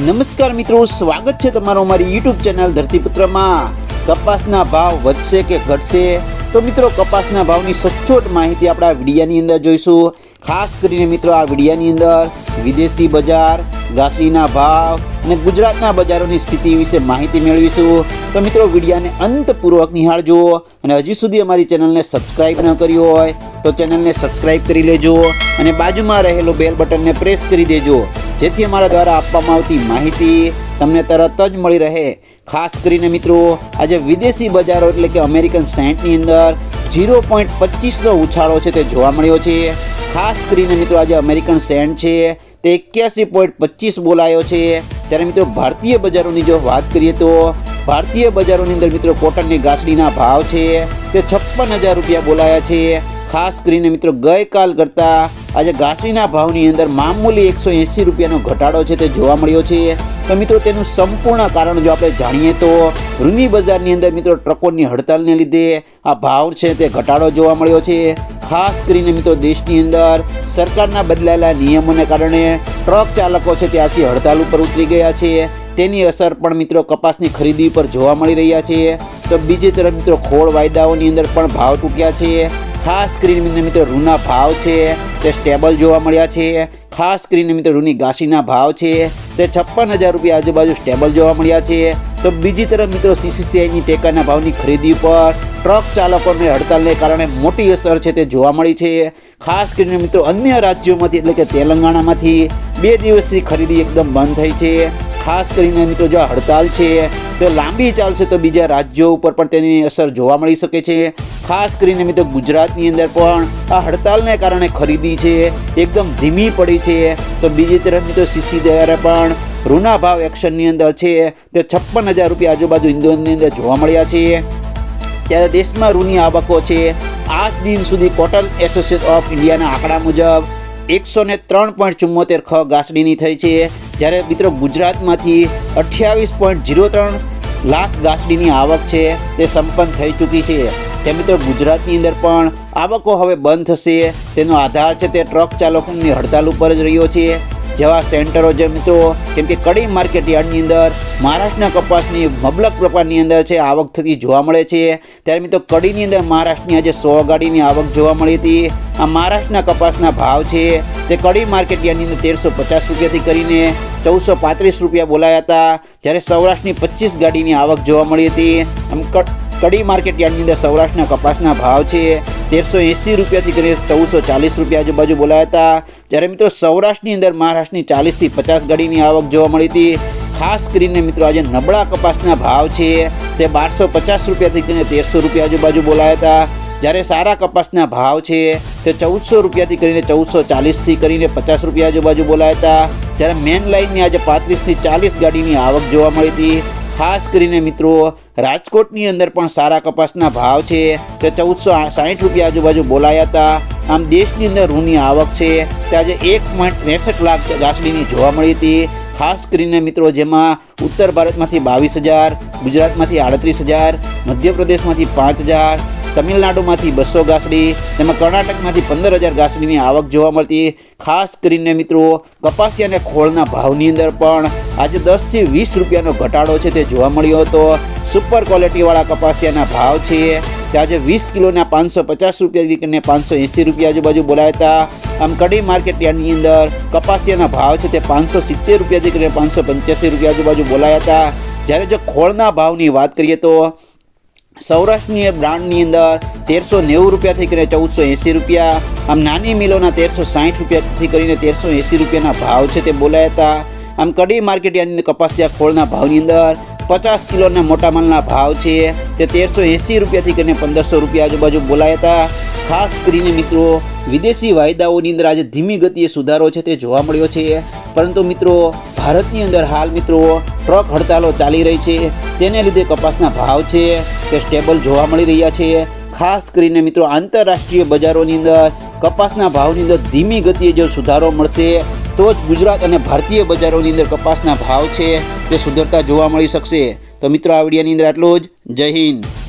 નમસ્કાર મિત્રો, સ્વાગત છે તમારું અમારી યુટ્યુબ ચેનલ ધરતીપુત્રમાં. કપાસના ભાવ વધશે કે ઘટશે? તો મિત્રો, કપાસના ભાવની સચોટ માહિતી આપણે આ વિડીયાની અંદર જોઈશું. ખાસ કરીને મિત્રો, આ વિડીયાની અંદર વિદેશી બજાર, ઘાસડીના ભાવ અને ગુજરાતના બજારોની સ્થિતિ વિશે માહિતી મેળવીશું. તો મિત્રો, વિડીયાને અંતપૂર્વક નિહાળજો અને હજી સુધી અમારી ચેનલને સબસ્ક્રાઈબ ન કરી હોય તો ચેનલને સબસ્ક્રાઇબ કરી લેજો અને બાજુમાં રહેલો બેલ બટનને પ્રેસ કરી દેજો. જેથી અમારા દ્વારા આપવામાં આવતી માહિતી તમને તરત જ મળી રહે. ખાસ કરીને મિત્રો, આજે વિદેશી બજારો એટલે કે અમેરિકન સેન્ટની અંદર ઝીરો પોઈન્ટ પચીસનો ઉછાળો છે તે જોવા મળ્યો છે. ખાસ કરીને મિત્રો, આજે અમેરિકન સેન્ટ છે તે એક્યાસી પોઈન્ટ પચીસ બોલાયો છે. ત્યારે મિત્રો, ભારતીય બજારોની જો વાત કરીએ તો ભારતીય બજારોની અંદર મિત્રો કોટનની ગાસડીના ભાવ છે તે છપ્પન હજાર રૂપિયા બોલાયા છે. ખાસ કરીને મિત્રો ગઈકાલ કરતાં આજે ઘાસીના ભાવની અંદર મામૂલી એકસો એંસી રૂપિયાનો ઘટાડો છે તે જોવા મળ્યો છે. તો મિત્રો તેનું સંપૂર્ણ કારણ જો આપણે જાણીએ તો રૂની બજારની અંદર મિત્રો ટ્રકોની હડતાલને લીધે આ ભાવ છે તે ઘટાડો જોવા મળ્યો છે. ખાસ કરીને મિત્રો દેશની અંદર સરકારના બદલાયેલા નિયમોને કારણે ટ્રક ચાલકો છે તે આથી હડતાલ ઉપર ઉતરી ગયા છે. તેની અસર પણ મિત્રો કપાસની ખરીદી પર જોવા મળી રહ્યા છે. તો બીજી તરફ મિત્રો ખોળ વાયદાઓની અંદર પણ ભાવ તૂટ્યા છે. ખાસ કરીને મિત્રો રૂના ભાવ છે, તે સ્ટેબલ જોવા મળ્યા છે. ખાસ કરીને મિત્રો રૂની ગાસીના ભાવ છે, તે છપ્પન હજાર રૂપિયા આજુબાજુ સ્ટેબલ જોવા મળ્યા છે. તો બીજી તરફ મિત્રો સીસીસીઆઈની ટેકાના ભાવની ખરીદી પર ટ્રક ચાલકોને હડતાલને કારણે મોટી અસર છે તે જોવા મળી છે. ખાસ કરીને મિત્રો, અન્ય રાજ્યોમાંથી, એટલે કે તેલંગાણામાંથી, બે દિવસથી ખરીદી એકદમ બંધ થઈ છે. ખાસ કરીને મિત્રો, જો હડતાલ છે, તો લાંબી ચાલશે તો બીજા રાજ્યો ઉપર પણ તેની અસર જોવા મળી શકે છે. ખાસ કરીને મિત્રો ગુજરાતની અંદર પણ આ હડતાલને કારણે ખરીદી છે, એકદમ ધીમી પડી છે. તો બીજી તરફ મિત્રો સીસી દ્વારા પણ ઋણા ભાવ એક્શનની અંદર છે. તે છપ્પન હજાર રૂપિયા આજુબાજુ ઇન્દોરની અંદર જોવા મળ્યા છે. ત્યારે દેશમાં રૂની આવકો છે. આજ દિન સુધી કોટન એસોસિએટ ઓફ ઇન્ડિયાના આંકડા મુજબ એકસો ને ત્રણ પોઈન્ટ ચુમ્મોતેર ખ ગાસડીની થઈ છે. જ્યારે મિત્રો ગુજરાતમાંથી અઠ્યાવીસ પોઈન્ટ જીરો ત્રણ લાખ ગાસડીની આવક છે. તે સંપન્ન થઈ ચૂકી છે. તે મિત્રો ગુજરાતની અંદર પણ આવકો હવે બંધ થશે. તેનો આધાર છે તે ટ્રક ચાલકોની હડતાલ ઉપર જ રહ્યો છે. જેવા સેન્ટરો જે મિત્રો કેમ કે કડી માર્કેટ યાર્ડની અંદર, મહારાષ્ટ્રના કપાસની મબલક પ્રકારની અંદર છે આવક થતી જોવા મળે છે. ત્યારે મિત્રો કડીની અંદર મહારાષ્ટ્રની આજે સો ગાડીની આવક જોવા મળી હતી. આ મહારાષ્ટ્રના કપાસના ભાવ છે તે કડી માર્કેટ યાર્ડની અંદર તેરસો પચાસ રૂપિયાથી કરીને ચૌદસો પાંત્રીસ રૂપિયા બોલાયા હતા. જ્યારે સૌરાષ્ટ્રની પચીસ ગાડીની આવક જોવા મળી હતી. આમ કડી માર્કેટ યાર્ડની અંદર સૌરાષ્ટ્રના કપાસના ભાવ છે. તેરસો એંસી રૂપિયાથી કરીને ચૌદસો ચાલીસ રૂપિયા આજુબાજુ બોલાયા હતા. જ્યારે મિત્રો સૌરાષ્ટ્રની અંદર મહારાષ્ટ્રની ચાલીસથી પચાસ ગાડીની આવક જોવા મળી હતી. ખાસ કરીને મિત્રો આજે નબળા કપાસના ભાવ છે. તે બારસો પચાસ રૂપિયાથી કરીને તેરસો રૂપિયા આજુબાજુ બોલાયા હતા. જ્યારે સારા કપાસના ભાવ છે, તે ચૌદસો રૂપિયાથી કરીને ચૌદસો ચાલીસથી કરીને પચાસ રૂપિયા આજુબાજુ બોલાયા હતા. જ્યારે મેન લાઇનની આજે પાંત્રીસથી ચાલીસ ગાડીની આવક જોવા મળી હતી. ખાસ કરીને મિત્રો, રાજકોટની અંદર પણ સારા કપાસના ભાવ છે. તે ચૌદસો સાહીઠ રૂપિયા આજુબાજુ બોલાયા હતા. આમ દેશની અંદર ઋણની આવક છે. તે આજે એક પોઈન્ટ ત્રેસઠ લાખ ગાસડીની જોવા મળી હતી. ખાસ કરીને મિત્રો, જેમાં ઉત્તર ભારતમાંથી બાવીસ હજાર, ગુજરાતમાંથી આડત્રીસ હજાર, મધ્યપ્રદેશમાંથી પાંચ હજાર તમિલનાડુમાંથી બસો ઘાસડી તેમાં કર્ણાટકમાંથી પંદર હજાર ઘાસડીની આવક જોવા મળતી. ખાસ કરીને મિત્રો, કપાસિયા અને ખોળના ભાવની અંદર પણ આજે દસથી વીસ રૂપિયાનો ઘટાડો છે તે જોવા મળ્યો હતો. સુપર ક્વોલિટીવાળા કપાસિયાના ભાવ છે તે આજે વીસ કિલોના પાંચસો પચાસ રૂપિયાથી કરીને પાંચસો એંસી રૂપિયા આજુબાજુ બોલાયા હતા. આમ કડી માર્કેટ યાર્ડની અંદર કપાસિયાના ભાવ છે તે પાંચસો સિત્તેર રૂપિયાથી કરીને પાંચસો પંચ્યાસી રૂપિયા આજુબાજુ બોલાયા હતા. જ્યારે જો ખોળના ભાવની વાત કરીએ તો સૌરાષ્ટ્રની બ્રાન્ડની અંદર તેરસો નેવું રૂપિયાથી કરીને ચૌદસો એંસી રૂપિયા, આમ નાની મિલોના તેરસો સાઠ રૂપિયાથી કરીને તેરસો એંસી રૂપિયાના ભાવ છે તે બોલાયા હતા. આમ કડી માર્કેટ અંદર કપાસિયા ખોળના ભાવની અંદર પચાસ કિલોના મોટા માલના ભાવ છે તે તેરસો એંસી રૂપિયાથી કરીને પંદરસો રૂપિયા આજુબાજુ બોલાયા હતા. ખાસ કરીને મિત્રો, વિદેશી વાયદાઓની અંદર આજે ધીમી ગતિએ સુધારો છે તે જોવા મળ્યો છે. પરંતુ મિત્રો ભારતની અંદર હાલ મિત્રો ટ્રક હડતાલો ચાલી રહી છે. તેને લીધે કપાસના ભાવ છે તે સ્ટેબલ જોવા મળી રહ્યા છે. ખાસ કરીને મિત્રો આંતરરાષ્ટ્રીય બજારોની અંદર કપાસના ભાવની અંદર ધીમી ગતિએ જો સુધારો મળશે, તો જ ગુજરાત અને ભારતીય બજારોની અંદર કપાસના ભાવ છે તે સુધરતા જોવા મળી શકશે. તો મિત્રો આ વિડીયોની અંદર આટલું જ. જય હિન્દ.